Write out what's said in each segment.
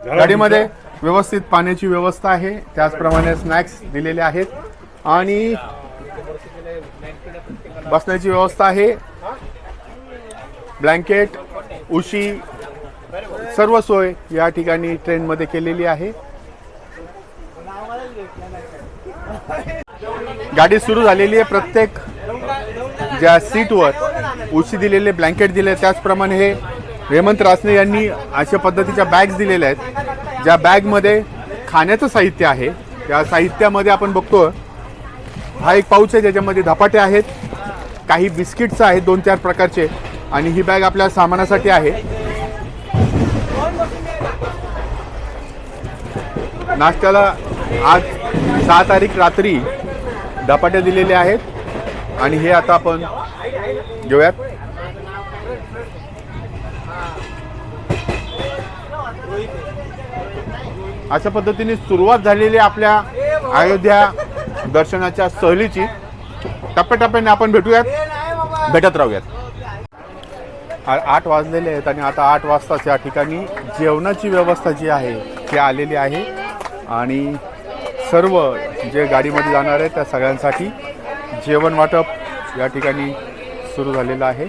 गाडीमध्ये व्यवस्थित पाण्याची व्यवस्था आहे. त्याचप्रमाणे स्नॅक्स दिलेले आहेत. आणि बसण्याची व्यवस्था आहे. ब्लँकेट उशी सर्व सोय या ठिकाणी ट्रेनमध्ये केलेली आहे. गाडी सुरू झालेली आहे प्रत्येक ज्या सीटवर उशी दिलेले ब्लँकेट दिले त्याचप्रमाणे हे हेमंत रासने यांनी अशा पद्धतीच्या बॅग्स दिलेल्या आहेत. ज्या बॅगमध्ये खाण्याचं साहित्य आहे. त्या साहित्यामध्ये आपण बघतो हा एक पाऊच आहे ज्याच्यामध्ये धपाटे आहेत काही बिस्किट्स आहेत दोन चार प्रकारचे आणि ही बॅग आपल्या सामानासाठी आहे. नाश्त्याला आज सहा तारीख रात्री धपाटे दिलेले आहेत. आणि हे आता आपण घेऊयात. अशा पद्धतीने सुरुवात झालेली आपल्या अयोध्या दर्शनाच्या सहलीची. टप्प्याटप्प्याने आपण भेटूयात. भेटत राहूयात. आठ वाजलेले आहेत आणि आता आठ वाजताच या ठिकाणी जेवणाची व्यवस्था जी आहे ती आलेली आहे. आणि सर्व जे गाडीमध्ये जाणार आहे त्या सगळ्यांसाठी जेवण वाटप या ठिकाणी सुरू झालेलं आहे.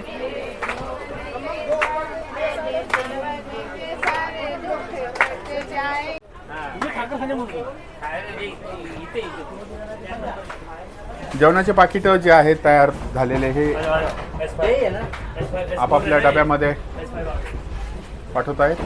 जेवणाचे पाकिट जे आहेत तयार झालेले हे आपापल्या डब्यामध्ये पाठवत आहेत.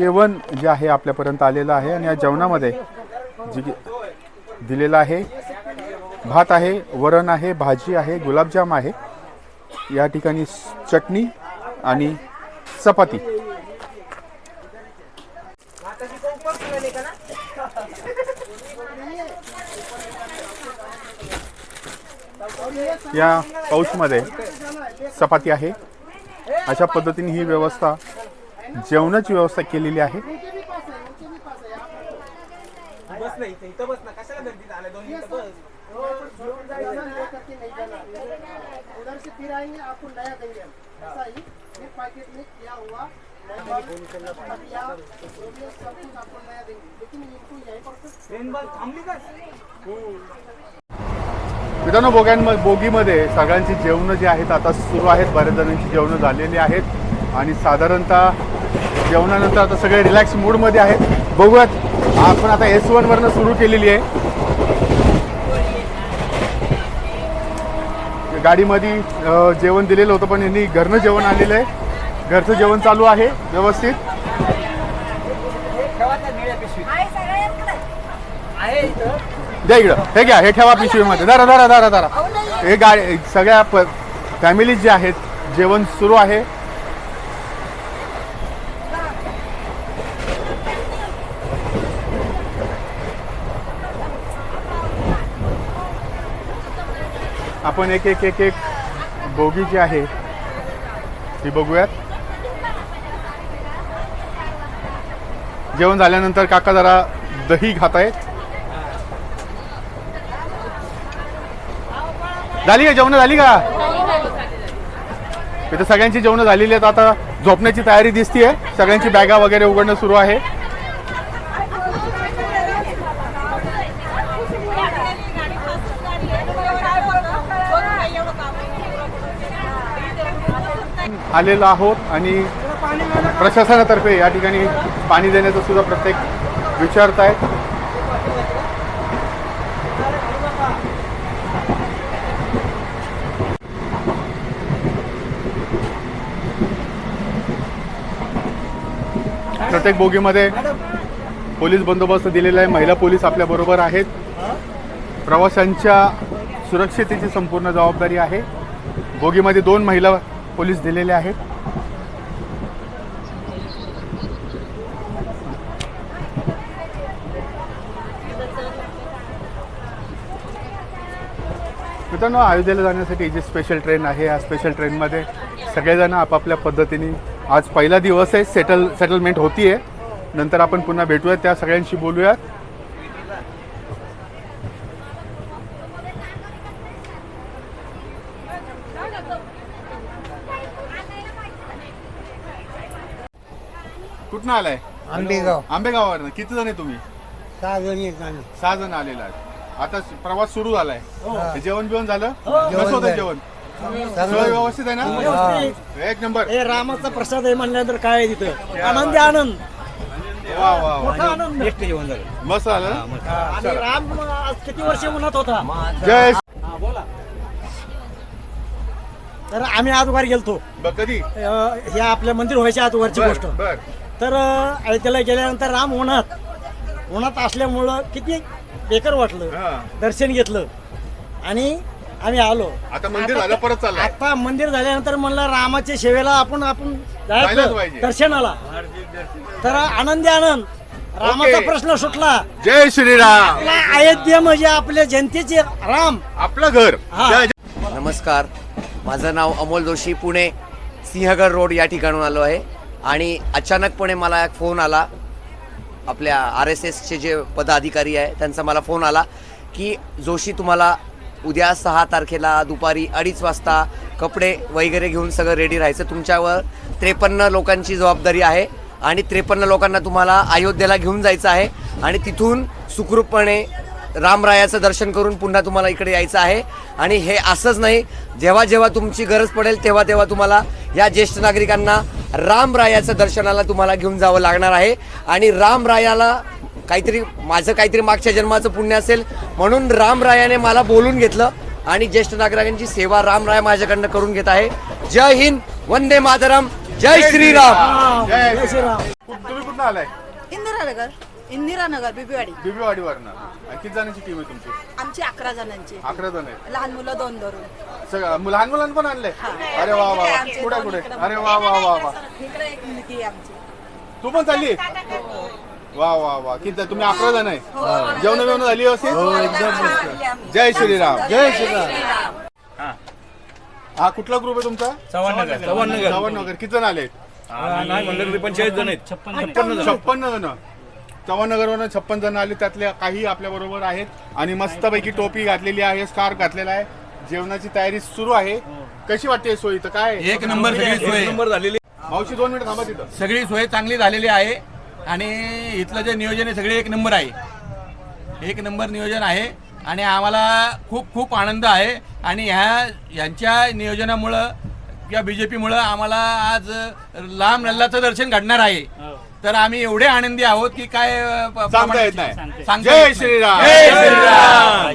जेवण जे आहे आपल्यापर्यंत आलेलं आहे आणि या जेवणामध्ये जी दिलेलं आहे भात आहे वरण आहे भाजी आहे गुलाबजाम आहे या ठिकाणी चटणी आणि चपाती. या पाऊसमध्ये चपाती आहे. अशा पद्धतीने ही व्यवस्था जेवणाची व्यवस्था केलेली आहे. मित्रांनो बोग्यांमध्ये बोगीमध्ये सगळ्यांची जेवणं जी आहेत आता सुरू आहेत. बऱ्याच जणांची जेवणं झालेली आहेत. आणि साधारणतः जेवणानंतर आता सगळे रिलॅक्स मूडमध्ये आहेत. बघूयात आपण आता एस वरनं सुरू केलेली आहे. गाडीमध्ये जेवण दिलेलं होतं पण यांनी घरनं जेवण आलेलं आहे. घरचं जेवण चालू आहे व्यवस्थित. द्या इकडं. हे घ्या हे ठेवा पिशवीमध्ये दारा दारा दारा दारा हे गाडी सगळ्या प फॅमिली जे आहेत जेवण सुरू आहे. आपण एक एक एक एक बोगी जी आहे ती बघूयात. जेवण झाल्यानंतर काका जरा दही खात आहेत झाली का जेवण? झाली का? इथं सगळ्यांची जेवण झालेली आहेत. आता झोपण्याची तयारी दिसतीये. सगळ्यांची बॅगा वगैरे उघडणं सुरू आहे. आलेलो आहोत आणि प्रशासनातर्फे या ठिकाणी पाणी देण्याचा सुद्धा प्रत्येक विचारत आहेत प्रत्येक बोगीमध्ये पोलीस बंदोबस्त दिलेला आहे. महिला पोलीस आपल्या बरोबर आहेत. प्रवाशांच्या सुरक्षितेची संपूर्ण जबाबदारी आहे. बोगीमध्ये दोन महिला पोलीस दिलेले आहेत. मित्रांनो अयोध्येला जाण्यासाठी जी स्पेशल ट्रेन आहे या स्पेशल ट्रेनमध्ये सगळेजण आपापल्या पद्धतीने आज पहिला दिवस आहे सेटल सेटलमेंट होती आहे नंतर आपण पुन्हा भेटूयात त्या सगळ्यांशी बोलूयात. कुठनं आलाय? आंबेगाव. आंबेगावावर किती जण आहे तुम्ही? सहा जण आम्ही. सहा जण आलेला आहे. आता प्रवास सुरू झालाय. हे. जेवण बिवण झालं? कसं जेवण होतं झालं. जेवण? सगळं व्यवस्थित आहे ना? एक नंबर. हे रामाचा प्रसाद आहे म्हणल्यानंतर काय आहे तिथं? आनंदी आनंद. वा वा वा. मोठा आनंद. मस्त झालं ना? आणि राम आज किती वर्ष म्हणत होता? जय तर आम्ही आजवार गेलतो. ब- कधी? अं, हे आपल्या मंदिर व्हायच्या आजवरची गोष्ट. बर बर. तर अयोध्येला गेल्यानंतर राम उन्हात उन्हात असल्यामुळं किती बेकार वाटलं. हा. दर्शन घेतलं. आणि आम्ही आलो. आता मंदिर झालं परत चाललंय. आता मंदिर झाल्यानंतर म्हणलं रामाच्या सेवेला आपण आपण जायचं. दर्शनाला. तर आनंदी आनंद. रामाचा. प्रश्न सुटला. जय श्रीराम. आपला अयोध्या म्हणजे आपल्या जनतेचे राम. आपलं घर. हा. नमस्कार. माझं नाव अमोल जोशी पुणे सिंहगड रोड या ठिकाणून आलो आहे. आणि अचानकपणे मला एक फोन आला. आपल्या आर एस एसचे जे पदाधिकारी आहे त्यांचा मला फोन आला की जोशी तुम्हाला उद्या सहा तारखेला दुपारी अडीच वाजता कपडे वगैरे घेऊन सगळं रेडी राहायचं. तुमच्यावर त्रेपन्न लोकांची जबाबदारी आहे आणि त्रेपन्न लोकांना तुम्हाला अयोध्येला घेऊन जायचं आहे आणि तिथून सुखरूपपणे रामरायाचं दर्शन करून पुन्हा तुम्हाला इकडे यायचं आहे. आणि हे असंच नाही जेव्हा जेव्हा तुमची गरज पडेल तेव्हा तेव्हा तुम्हाला या ज्येष्ठ नागरिकांना रामरायाचं दर्शनाला तुम्हाला घेऊन जावं लागणार आहे. आणि रामरायाला काहीतरी माझं काहीतरी मागच्या जन्माचं पुण्य असेल म्हणून रामरायाने मला बोलून घेतलं आणि ज्येष्ठ नागरिकांची सेवा रामराया माझ्याकडनं करून घेत आहे. जय हिंद वंदे मातरम जय श्रीराम. जय जय श्रीराम. तुम्ही कुठं आलाय? इंदिरानगर इंदिरानगर बिबीवाडी. बिबीवाडीवरनं. किती जणांची टीम आहे तुमची? आमची अकरा जणांची. अकरा जण आहे लहान मुलं दोन धरून. सगळं मु- लहान मुलांना पण आणले अरे वा वा कुठे कुठे. अरे वा वा वा वा. इकडे एक मुलगी आहे आमची. तू पण चालली? वा वा वा. किती तुम्ही अकरा जण आहे. जेवण बिवण झाली व्यवस्थित? जय श्रीराम. जय श्रीराम. हा. कुठला ग्रुप आहे तुमचा? चव्हाणनगर. चव्हाणनगर. चव्हाणनगर. किती जण आले? नाही म्हणलं तरी पंचेचाळीस जण आहेत. छप्पन छप्पन्न जण. चव्हाणनगरवरून छप्पन जण आले त्यातले काही आपल्या बरोबर आहेत. आणि मस्तपैकी टोपी घातलेली आहे स्कार्फ घातलेला आहे. जेवणाची तयारी सुरू आहे. कशी वाटते सोय इथं? काय? एक नंबर सगळी सोय. नंबर झालेली. मावशी दोन मिनिट थांबा तिथं. सगळी सोय चांगली झालेली आहे. आणि इथलं जे नियोजन आहे सगळे एक नंबर आहे. एक नंबर नियोजन आहे. आणि आम्हाला खूप खूप आनंद आहे. आणि ह्या यांच्या नियोजनामुळं किंवा बी जे पीमुळं आम्हाला आज लांब नल्लाचं दर्शन घडणार आहे. तर आम्ही एवढे आनंदी आहोत की काय सांगता येत नाही. जय. श्रीराम. जय श्रीराम.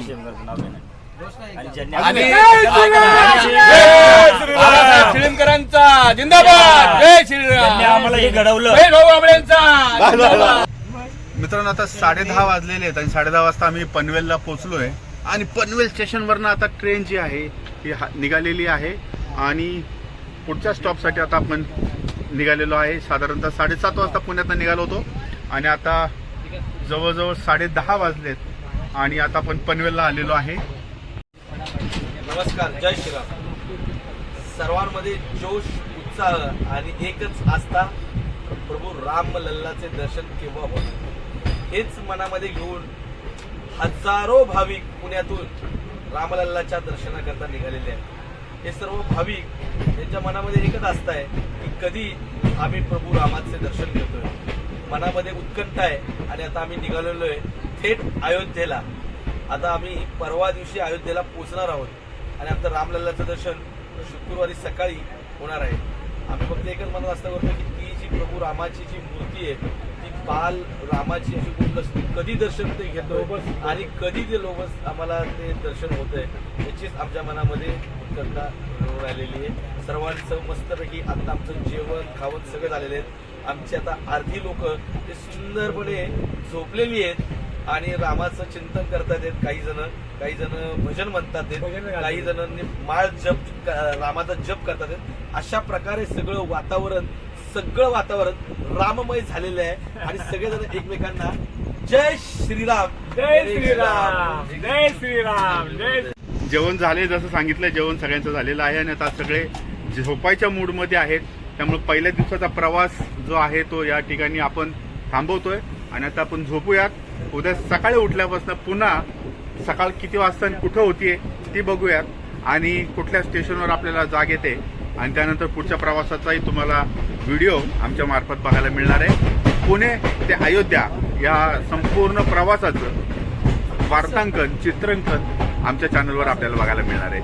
शिळीमकरांचा जिंदाबाद. जय श्रीराम. आम्हाला हे घडवलं. जय भाऊ आंबळेंचा जिंदाबाद. मित्रांनो आता साडे दहा वाजलेले आहेत आणि साडे दहा वाजता आम्ही पनवेलला पोहोचलोय. आणि पनवेल स्टेशनवरनं आता ट्रेन जी आहे ती हा- निघालेली आहे. आणि पुढच्या स्टॉपसाठी आता आपण निघालेलो आहे. साधारणतः साडेसात वाजता पुण्यातनं निघालो होतो. आणि आता जवळजवळ साडे दहा वाजलेत. आणि आता आपण पनवेलला आलेलो आहे. नमस्कार जय श्रीराम. सर्वांमध्ये जोश उत्साह आणि एकच आस्था प्रभू राम लल्लाचे दर्शन केव्हा होणार? हेच मनामध्ये घेऊन हजारो भाविक पुण्यातून रामलल्लाच्या दर्शनाकरता निघालेले आहेत. हे सर्व भाविक यांच्या मनामध्ये एकच असत आहे की कधी आम्ही प्रभू रामाचे दर्शन घेतोय. मनामध्ये उत्कंठ आहे आणि आता आम्ही निघालेलो आहे थेट अयोध्येला. आता आम्ही परवा दिवशी अयोध्येला पोचणार आहोत आणि आमचं रामलल्लाचं दर्शन शुक्रवारी सकाळी होणार आहे. आम्ही फक्त एकच मनात आस्था करतो की ती जी प्रभू रामाची जी मूर्ती आहे ती बाल रामाची अशी गोष्ट असते कधी दर्शन ते घेतो आणि कधी ते लोक आम्हाला ते दर्शन होत आहे याचीच आमच्या मनामध्ये उत्कंठा राहिलेली आहे. सर्वांचं मस्तपैकी आता आमचं जेवण खावण सगळं झालेलं आहे. आमची आता अर्धी लोक ते सुंदरपणे झोपलेली आहेत आणि रामाचं चिंतन करतात आहेत काही जण. काही जण भजन म्हणतात आहेत काही जणांनी माळ जप रामाचा जप करतात आहेत अशा प्रकारे सगळं वातावरण सगळं वातावरण राममय झालेलं आहे. आणि सगळेजण एकमेकांना जय श्रीराम. जय श्रीराम. जय श्रीराम. जय जेवण झाले जसं सांगितलं जेवण सगळ्यांचं झालेलं आहे आणि आता सगळे झोपायच्या मूडमध्ये आहेत. त्यामुळे पहिल्या दिवसाचा प्रवास जो आहे तो या ठिकाणी आपण थांबवतोय. आणि आता आपण झोपूयात. उद्या सकाळी उठल्यापासून पुन्हा सकाळ किती वाजता आणि कुठं होतीये ती बघूयात. आणि कुठल्या स्टेशनवर आपल्याला जाग येते आणि त्यानंतर पुढच्या प्रवासाचाही तुम्हाला व्हिडिओ आमच्या मार्फत बघायला मिळणार आहे. पुणे ते अयोध्या या संपूर्ण प्रवासाचं वार्तांकन चित्रांकन आमच्या चॅनलवर आपल्याला बघायला मिळणार आहे.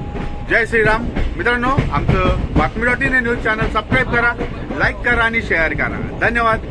जय श्रीराम. मित्रांनो आमचं बातमी dot in news channel subscribe करा लाईक करा आणि शेअर करा. धन्यवाद.